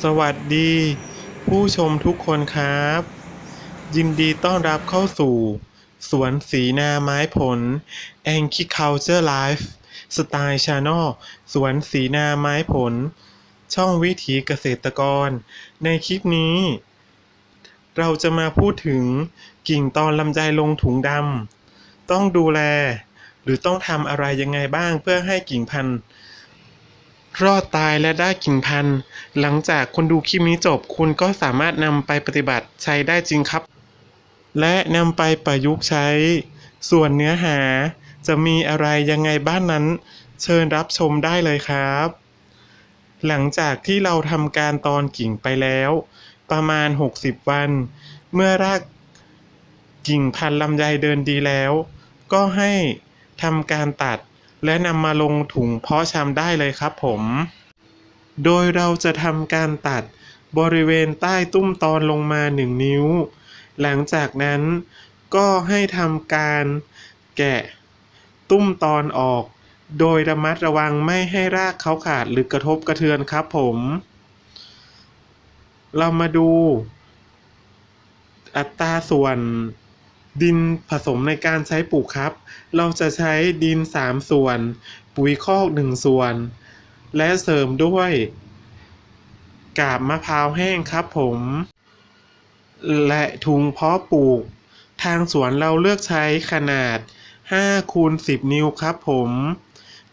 สวัสดี ผู้ชมทุกคนครับ ยินดีต้อนรับเข้าสู่ สวนสีนาไม้ผล a n k i Culture Life สไตล์ชา n น l สวนสีนาไม้ผล ช่องวิถีเกษตรกร ในคลิปนี้ เราจะมาพูดถึงกิ่งตอนลำไยลงถุงดำต้องดูแล หรือต้องทำอะไรยังไงบ้างเพื่อให้กิ่งพันธุ์ รอดตายและได้กิ่งพันธุ์ หลังจากคุณดูคลิปนี้จบคุณก็สามารถนำไปปฏิบัติใช้ได้จริงครับ และนำไปประยุกต์ใช้ ส่วนเนื้อหาจะมีอะไรยังไงบ้านนั้น เชิญรับชมได้เลยครับ หลังจากที่เราทำการตอนกิ่งไปแล้ว ประมาณ 60 วัน เมื่อรากกิ่งพันธุ์ลำไยเดินดีแล้ว ก็ให้ทำการตัด และนำมาลงถุงเพาะชำได้เลยครับผม โดยเราจะทำการตัดบริเวณใต้ตุ้มตอนลงมา 1 นิ้ว หลังจากนั้นก็ให้ทำการแกะตุ้มตอนออก โดยระมัดระวังไม่ให้รากเขาขาดหรือกระทบกระเทือนครับผม เรามาดูอัตราส่วน ดินผสมในการใช้ปลูกครับ เราจะใช้ดิน 3 ส่วน ปุ๋ยคอก 1 ส่วน และเสริมด้วยกาบมะพร้าวแห้งครับผม และถุงเพาะปลูก ทางสวนเราเลือกใช้ขนาด5คูณ10 นิ้วครับผม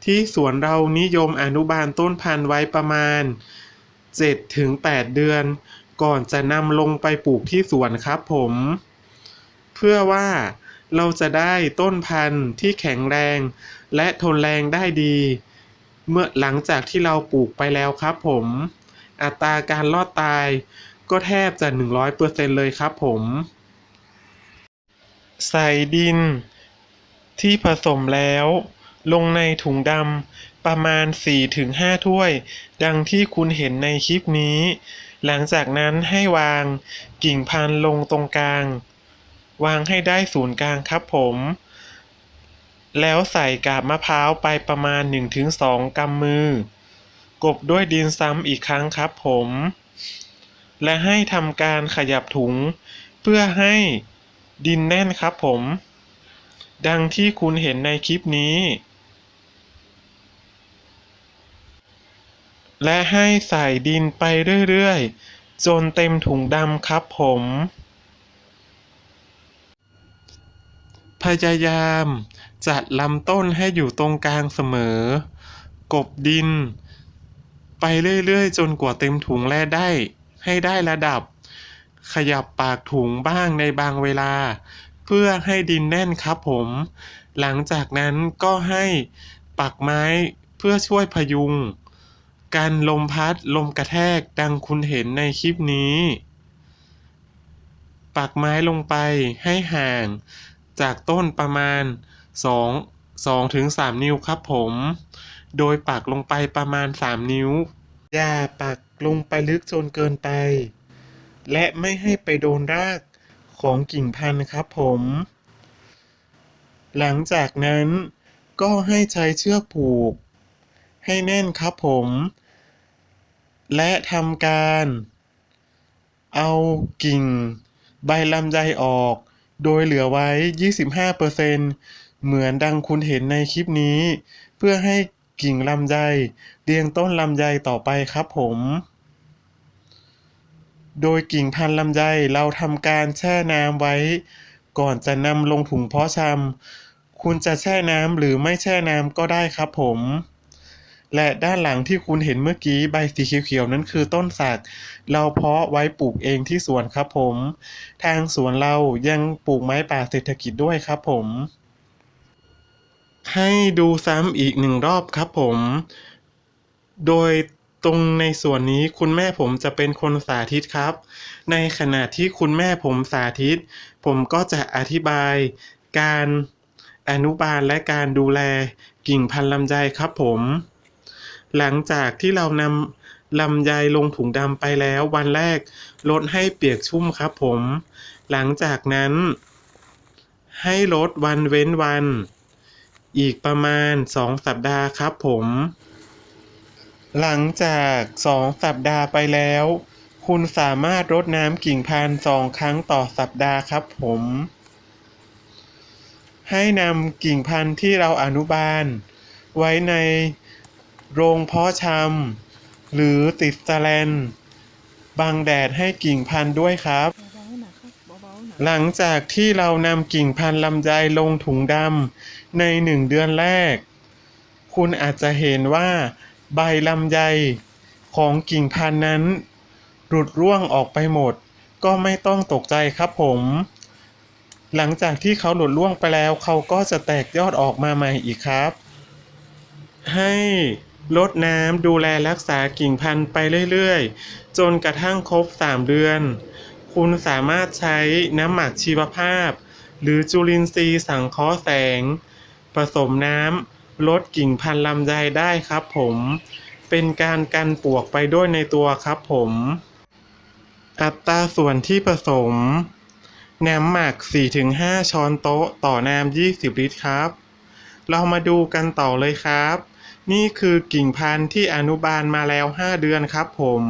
ที่สวนเรานิยมอนุบาลต้นพันธุ์ไว้ประมาณ 7-8 เดือน ก่อนจะนำลงไปปลูกที่สวนครับผม เพื่อว่าเราจะได้ต้นพันธุ์ที่แข็งแรง และทนแรงได้ดี เมื่อหลังจากที่เราปลูกไปแล้วครับผม อัตราการรอดตายก็แทบจะ 100%เลยครับผม ใส่ดิน ที่ผสมแล้ว ลงในถุงดำประมาณ 4-5 ถ้วย ดังที่คุณเห็นในคลิปนี้ หลังจากนั้นให้วางกิ่งพันธุ์ลงตรงกลาง วางให้ได้ศูนย์กลางครับผม แล้วใส่กาบมะพร้าวไปประมาณ 1-2 กำมือ กบด้วยดินซ้ำอีกครั้งครับผม และให้ทำการขยับถุง เพื่อให้ดินแน่นครับผม ดังที่คุณเห็นในคลิปนี้ และให้ใส่ดินไปเรื่อยๆ จนเต็มถุงดำครับผม พยายามจัดลำต้นให้อยู่ตรงกลางเสมอ กบดิน ไปเรื่อยๆ จนกว่าเต็มถุงและได้ ให้ได้ระดับ ขยับปากถุงบ้างในบางเวลา เพื่อให้ดินแน่นครับผม หลังจากนั้นก็ให้ปักไม้เพื่อช่วยพยุงกันลมพัดลมกระแทกดังคุณเห็นในคลิปนี้ ปักไม้ลงไปให้ห่าง จากต้นประมาณ 2 2ถึง3นิ้วครับผม โดยปักลงไปประมาณ 3 นิ้ว อย่าปักลงไปลึกจนเกินไป และไม่ให้ไปโดนรากของกิ่งพันธุ์ครับผม หลังจากนั้นก็ให้ใช้เชือกผูก ให้แน่นครับผม และทำการ เอากิ่ง ใบลำไยออก โดยเหลือไว้ 25%เหมือนดังคุณเห็นในคลิปนี้ เพื่อให้กิ่งลำไยเรียงต้นลำไยต่อไปครับผม โดยกิ่งพันธุ์ลำไยเราทำการแช่น้ำไว้ ก่อนจะนำลงถุงเพาะชำคุณจะแช่น้ำหรือไม่แช่น้ำก็ได้ครับผม และด้านหลังที่คุณเห็นเมื่อกี้ใบสีเขียวๆนั้นคือต้นสัก เราเพาะไว้ปลูกเองที่สวนครับผม ทางสวนเรายังปลูกไม้ป่าเศรษฐกิจด้วยครับผม ให้ดูซ้ำอีกหนึ่งรอบครับผม โดยตรงในส่วนนี้คุณแม่ผมจะเป็นคนสาธิตครับ ในขณะที่คุณแม่ผมสาธิต ผมก็จะอธิบายการอนุบาลและการดูแลกิ่งพันธุ์ลำไยครับผม หลังจากที่เรานำลำไยลงถุงดำไปแล้ววันแรกลดให้เปียกชุ่มครับผม หลังจากนั้น ให้ลดวันเว้นวัน อีกประมาณ 2 สัปดาห์ครับผม หลังจากสองสัปดาห์ไปแล้ว คุณสามารถรดน้ำกิ่งพันสองครั้งต่อสัปดาห์ครับผม ให้นำกิ่งพันธุ์ที่เราอนุบาล ไว้ใน โรงเพาะชำหรือติดสแลนบังแดดให้กิ่งพันธุ์ด้วยครับเบาๆนะครับเบาๆนะหลังจากที่เรานำกิ่งพันธุ์ลำไยลงถุงดำในหนึ่งเดือนแรก คุณอาจจะเห็นว่า ใบลำไยของกิ่งพันธุ์นั้น หลุดร่วงออกไปหมด ก็ไม่ต้องตกใจครับผม หลังจากที่เขาหลุดร่วงไปแล้ว เขาก็จะแตกยอดออกมาใหม่อีกครับ ให้ ลดน้ำดูแลรักษากิ่งพันธุ์ไปเรื่อยๆ จนกระทั่งครบ 3 เดือน คุณสามารถใช้น้ำหมักชีวภาพ หรือจุลินทรีย์สังเคราะห์แสง ผสมน้ำลดกิ่งพันธุ์ลำไยได้ครับผม เป็นการกันปวกไปด้วยในตัวครับผม อัตราส่วนที่ผสม น้ำหมัก 4-5 ช้อนโต๊ะต่อน้ำ20 ลิตรครับ เรามาดูกันต่อเลยครับ นี่คือกิ่งพันธุ์ที่อนุบาลมาแล้ว 5 เดือนครับผม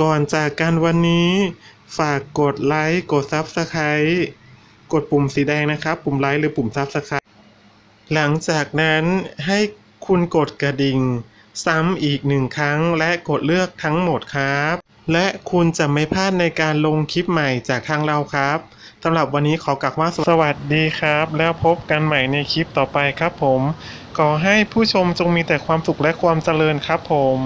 ก่อนจากกันวันนี้ ฝากกดไลค์ กด Subscribe กดปุ่มสีแดงนะครับ ปุ่มไลค์หรือปุ่ม Subscribe หลังจากนั้นให้คุณกดกระดิ่ง ซ้ำอีกหนึ่งครั้งและกดเลือกทั้งหมดครับ และคุณจะไม่พลาดในการลงคลิปใหม่จากทางเราครับสำหรับวันนี้ขอกลับว่าสวัสดีครับ แล้วพบกันใหม่ในคลิปต่อไปครับผม ขอให้ผู้ชมจงมีแต่ความสุขและความเจริญครับผม